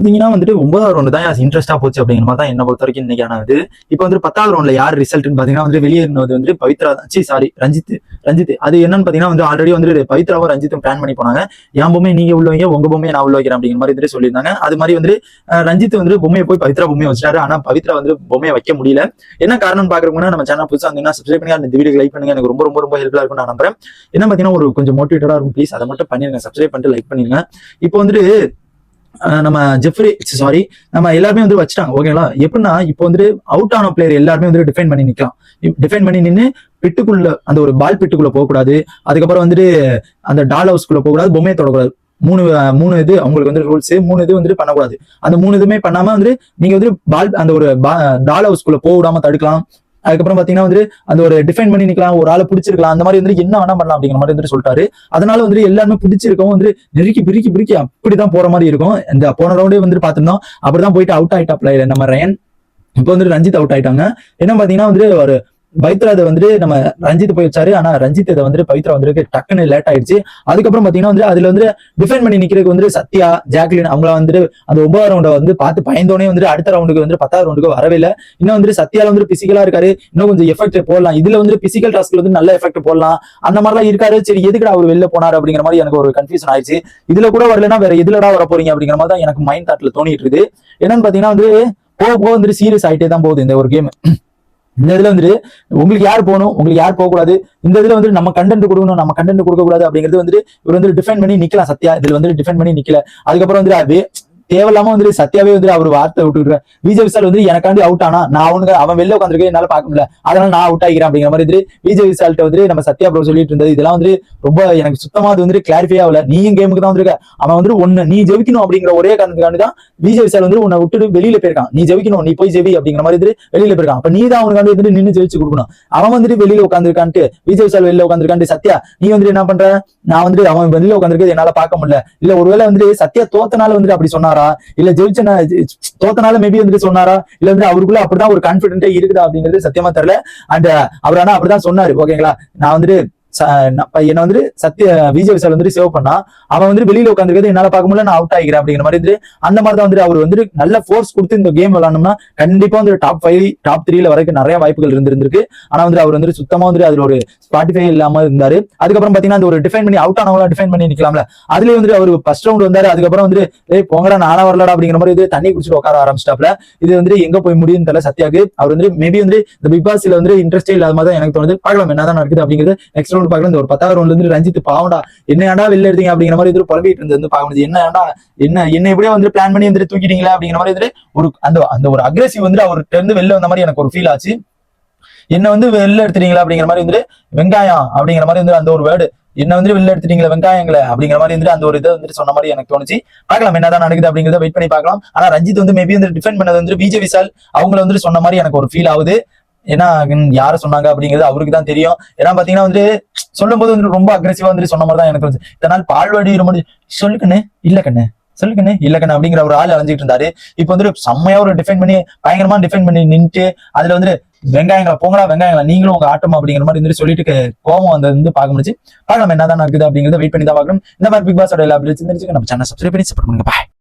பார்த்தீங்கன்னா வந்துட்டு ஒன்பதாவது ரவுண்டு தான் இன்ட்ரெஸ்டா போச்சு அப்படிங்கிற மாதிரி தான் என்ன பொறுத்த வரைக்கும் இன்னைக்கான இது இப்போ வந்து பத்தாவது ரவுண்ட்ல யார் ரிசல்ட்னு பார்த்தீங்கன்னா வந்து வெளியேறினது வந்து பவித்ரா தான். சி சாரி ரஞ்சித் ரஞ்சித். அது என்னன்னு பார்த்தீங்கன்னா வந்து ஆல்ரெடி வந்து பவித்ராவும் ரஞ்சித்தும் பிளான் பண்ணி போனாங்க. என் பொம்மை நீங்க உள்ள வைங்க உங்க பொம்மையை நான் உள்ள வைக்கிறேன் அப்படிங்கிற மாதிரி வந்துட்டு சொல்லியிருந்தாங்க. அது மாதிரி வந்து ரஞ்சித் வந்து பொம்மையை போய் பவித்ரா பொம்மையை வச்சிட்டாரு. ஆனா பவித்ரா வந்து பொம்மையை வைக்க முடியல. என்ன காரணம் பாக்குறவங்கன்னா நம்ம சேனல் புதுசாக இருந்தீங்கன்னா சப்ஸ்கிரைப் பண்ணுங்க. அந்த வீடியோ லைக் பண்ணுங்க. எனக்கு ரொம்ப ரொம்ப ரொம்ப ஹெல்ப்ஃபுல்லா இருக்கும் நான் நம்புறேன். என்ன பார்த்தீங்கன்னா ஒரு கொஞ்சம் மோட்டிவேட்டடா இருக்கும். ப்ளீஸ் அதை மட்டும் பண்ணிருங்க. சப்ஸ்கிரைப் பண்ணிட்டு லைக் பண்ணிருங்க. இப்போ வந்துட்டு நம்ம ஜெஃப்ரி சாரி நம்ம எல்லாருமே வந்து வச்சுட்டாங்க ஓகேங்களா எப்படின்னா இப்போ வந்துட்டு அவுட் ஆன பிளேயர் எல்லாருமே வந்து டிஃபைன் பண்ணி நிக்கலாம். டிஃபைன் பண்ணி நின்று பிட்டுக்குள்ள அந்த ஒரு பால் பிட்டுக்குள்ள போகக்கூடாது. அதுக்கப்புறம் வந்துட்டு அந்த டால் ஹவுஸ்க்குள்ள போகக்கூடாது பொம்மையை தொடக்கூடாது. மூணு மூணு இது அவங்களுக்கு வந்து ரூல்ஸ் மூணு இது வந்துட்டு பண்ணக்கூடாது. அந்த மூணு இதுவுமே பண்ணாம வந்து நீங்க வந்து பால் அந்த ஒரு டால் ஹவுஸ்க்குள்ள போக விடாம தடுக்கலாம். அதுக்கப்புறம் பாத்தீங்கன்னா வந்து அந்த ஒரு டிஃபைன் பண்ணி நிக்கலாம் ஒரு ஆளை பிடிச்சிருக்கலாம் அந்த மாதிரி வந்து என்ன வேணா பண்ணலாம் அப்படிங்கிற மாதிரி வந்து சொல்லிட்டாரு. அதனால வந்து எல்லாருமே பிடிச்சிருக்கவும் வந்து நெருக்கி பிரிக்கி பிரிக்கி அப்படிதான் போற மாதிரி இருக்கும். இந்த போன ரவுண்டே வந்து பாத்திருந்தோம். அப்படிதான் போயிட்டு அவுட் ஆயிட்டாப்ல நம்ம ரயன். இப்போ வந்து ரஞ்சித் அவுட் ஆயிட்டாங்க. என்ன பாத்தீங்கன்னா வந்து ஒரு பவித்ரா அதை வந்துட்டு நம்ம ரஞ்சித் போய் வச்சாரு. ஆனா ரஞ்சித் இதை வந்து பவித்ரா வந்துருக்கு. டக்குன்னு லேட் ஆயிடுச்சு. அதுக்கப்புறம் பாத்தீங்கன்னா வந்து அதுல வந்து டிஃபைன் பண்ணி நிக்கிறதுக்கு வந்து சத்யா ஜாக்லின் அவங்கள வந்துட்டு அந்த ஒன்பதாம் ரவுண்டை வந்து பார்த்து பயந்தோனே வந்து அடுத்த ரவுண்டுக்கு வந்து பத்தாவது ரவுண்டுக்கு வரவே இல்லை. இன்னும் வந்து சத்யால வந்து பிசிக்கலா இருக்காரு. இன்னும் கொஞ்சம் எஃபெக்ட் போடலாம். இதுல வந்து பிசிக்கல் டாஸ்க்ல வந்து நல்ல எஃபெக்ட் போடலாம். அந்த மாதிரிலாம் இருக்காரு. சரி எதுக்குடா அவர் வெளில போனாரு அப்படிங்கிற மாதிரி எனக்கு ஒரு கன்ஃபியூஷன் ஆயிடுச்சு. இதுல கூட வரலன்னா வேற எதுலடா வர போறீங்க அப்படிங்கிற மாதிரி தான் எனக்கு மைண்ட் தாட்ல தோணிட்டு இருக்கு என்னன்னு பாத்தீங்கன்னா வந்து போக போக வந்து சீரியஸ் ஆயிட்டே தான் போகுது இந்த ஒரு கேம் இந்த இதுல வந்துட்டு உங்களுக்கு யார் போகணும்? உங்களுக்கு யார் போகக்கூடாது? இந்த இதுல வந்து நம்ம கண்டென்ட் கொடுக்கணும் நம்ம கண்டென்ட் கொடுக்கக்கூடாது அப்படிங்கிறது வந்துட்டு இவர் வந்து டிஃபைன் பண்ணி நிக்கலாம் சத்யா. இதுல வந்து டிஃபைன் பண்ணி நிக்கல. அதுக்கப்புறம் வந்து அது தேவையில்லாம வந்து சத்யாவே வந்து அவர் வார்த்தை விட்டுருக்காரு விஜய் விசால் வந்து எனக்காண்டி அவுட் ஆனா நான் அவனுக்கு அவன் வெளில உட்காந்துருக்கேன் என்னால பார்க்க முடியல. அதனால நான் அவுட் ஆகிறேன் அப்படிங்கிற மாதிரி வந்து விஜய் விசால்ட்ட வந்து நம்ம சத்யா ப்ரோ சொல்லிட்டு இருந்தது. இதெல்லாம் வந்து ரொம்ப எனக்கு சுத்தமா அது வந்து கிளாரிஃபை ஆகல. நீயும் கேமுக்கு தான் வந்திருக்க. அவன் வந்து ஒண்ணு நீ ஜெயிக்கணும் அப்படிங்கிற ஒரே காரணத்துக்காண்டி தான் விஜய் விசால் வந்து உன்னை விட்டுட்டு வெளியில போயிருக்கான். நீ ஜெயிக்கணும் நீ போய் ஜெவி அப்படிங்கிற மாதிரி வந்து வெளியில போயிருக்கான். அப்ப நீ தான் அவனுக்காண்டி வந்து நின்று ஜெயிச்சு கொடுக்கணும். அவன் வந்துட்டு வெளியில உட்காந்துருக்கான்ட்டு விஜய் விசால் வெளியில உட்காந்துருக்கான்ட்டு சத்யா நீ வந்துட்டு என்ன பண்ற? நான் வந்துட்டு அவன் வெளியில உட்காந்துருக்கிறது என்னால பார்க்க முடியல. இல்ல ஒருவேளை வந்துட்டு சத்யா தோத்தனால வந்துட்டு அப்படி சொன்னாரா? இல்ல ஜெயிச்ச தோத்தனால மேபி வந்துட்டு சொன்னாரா? இல்ல வந்து அவருக்குள்ள அப்படிதான் ஒரு கான்பிடென்டே இருக்குதா அப்படிங்கிறது சத்தியமா தெரியல. அண்ட் அவர் ஆனா அப்படிதான் சொன்னாரு. ஓகேங்களா நான் வந்துட்டு என்ன வந்துட்டு சத்ய விஜய் விசால் வந்துட்டு சேவ் பண்ணா அவன் வந்து வெளியில உட்காந்துருக்கிறது என்னால பார்க்க முடியல நான் அவுட் ஆகிறேன் அப்படிங்கிற மாதிரி வந்து அந்த மாதிரி தான் வந்துட்டு அவர் வந்து நல்ல ஃபோர்ஸ் கொடுத்து இந்த கேம் விளாடணும்னா கண்டிப்பா வந்து டாப் ஃபைவ் டாப் த்ரீல வரைக்கும் நிறைய வாய்ப்புகள் இருந்திருக்கு. ஆனா வந்து அவர் வந்து சுத்தமா வந்து அதுல ஒரு ஸ்பாட்டிஃபை இல்லாம இருந்தாரு. அதுக்கப்புறம் பாத்தீங்கன்னா அந்த ஒரு டிஃபைன் பண்ணி அவுட் ஆனவங்களா டிஃபைன் பண்ணி நிக்கலாம்ல. அதுலயே வந்து அவர் ஃபர்ஸ்ட் ரவுண்ட் வந்தாரு. அதுக்கப்புறம் வந்து ஏய் போங்கடா நானா வரலடா அப்படிங்கிற மாதிரி இது தண்ணி குடிச்சிட்டு உட்கார ஆரம்பிச்சிட்டாப்ல இது வந்து எங்க போய் முடியும் தெரியல சத்யாக்கு அவர் வந்து மேபி வந்து இந்த பிக் பாஸ்ல வந்து இன்ட்ரெஸ்டே இல்லாத மாதிரி தான் எனக்கு தோணுது. பார்க்கலாம் என்னதான் நடக்குது அப்படிங்கிறது நெக்ஸ்ட் ரவுண்ட் பார்க்கலாம் இந்த ஒரு பத்தாவது ரவுண்ட்ல இருந்து ரஞ்சித் பாவண்டா என்ன ஏன்டா வெளில எடுத்தீங்க? அப்படிங்கிற மாதிரி இது புலம்பிட்டு இருந்தது. வந்து பார்க்க என்ன ஏன்டா என்ன என்ன எப்படியோ வந்து பிளான் பண்ணி வந்துட்டு தூக்கிட்டீங்களா அப்படிங்கிற மாதிரி வந்து ஒரு அந்த அந்த ஒரு அக்ரெசிவ் வந்து அவர்கிட்ட இருந்து வெளில வந்த மாதிரி எனக்கு ஒரு ஃபீல் ஆச்சு. என்ன வந்து வெளில எடுத்துட்டீங்களா? அப்படிங்கிற மாதிரி வந்து வெங்காயம் அப்படிங்கிற மாதிரி வந்து அந்த ஒரு வேர்டு என்ன வந்து வெளில எடுத்துட்டீங்களா வெங்காயங்களை? அப்படிங்கிற மாதிரி வந்துட்டு அந்த ஒரு இதை வந்துட்டு சொன்ன மாதிரி எனக்கு தோணுச்சு. பார்க்கலாம் என்னதான் நடக்குது அப்படிங்கறத வெயிட் பண்ணி பார்க்கலாம். ஆனா ரஞ்சித் வந்து மேபி வந்து டிஃபெண்ட் பண்ணது வந்து விஜய் விசால் அவங்கள வந்துட்டு சொன்ன மாதிரி எனக்கு ஒரு ஃபீல் ஆகுது. ஏன்னா ஹம், யார சொன்னாங்க அப்படிங்கிறது அவருக்கு தான் தெரியும். ஏன்னா பாத்தீங்கன்னா வந்து சொல்லும் போது வந்து ரொம்ப அக்ரெசிவா வந்துட்டு சொன்ன மாதிரி தான் எனக்கு தோணுச்சு இதனால் பால்வாடி ரொம்ப சொல்லுக்கண்ணே இல்ல கண்ணு சொல்லு இல்ல கண்ணு அப்படிங்கிற ஒரு ஆள் அலைஞ்சிட்டு இருந்தாரு. இப்போ வந்துட்டு செம்மையா ஒரு டிஃபைன் பண்ணி பயங்கரமா டிஃபைன் பண்ணி நின்று அதுல வந்து வெங்காயங்களை போங்கடா வெங்காயங்களா நீங்களும் உங்க ஆட்டம் அப்படிங்கிற மாதிரி வந்து சொல்லிட்டு கோவம் அந்த வந்து பார்க்க முடிச்சு பார்க்கலாம் என்னதான் நடக்குது அப்படிங்கிறத வெயிட் பண்ணி தான் பார்க்கணும். இந்த மாதிரி பிக் பாஸோட எல்லா அப்டேட்ஸ் தெரிஞ்சுக்க நம்ம சேனல் சப்ஸ்கிரைப் பண்ணி சப்போர்ட் பண்ணுங்க. பாய்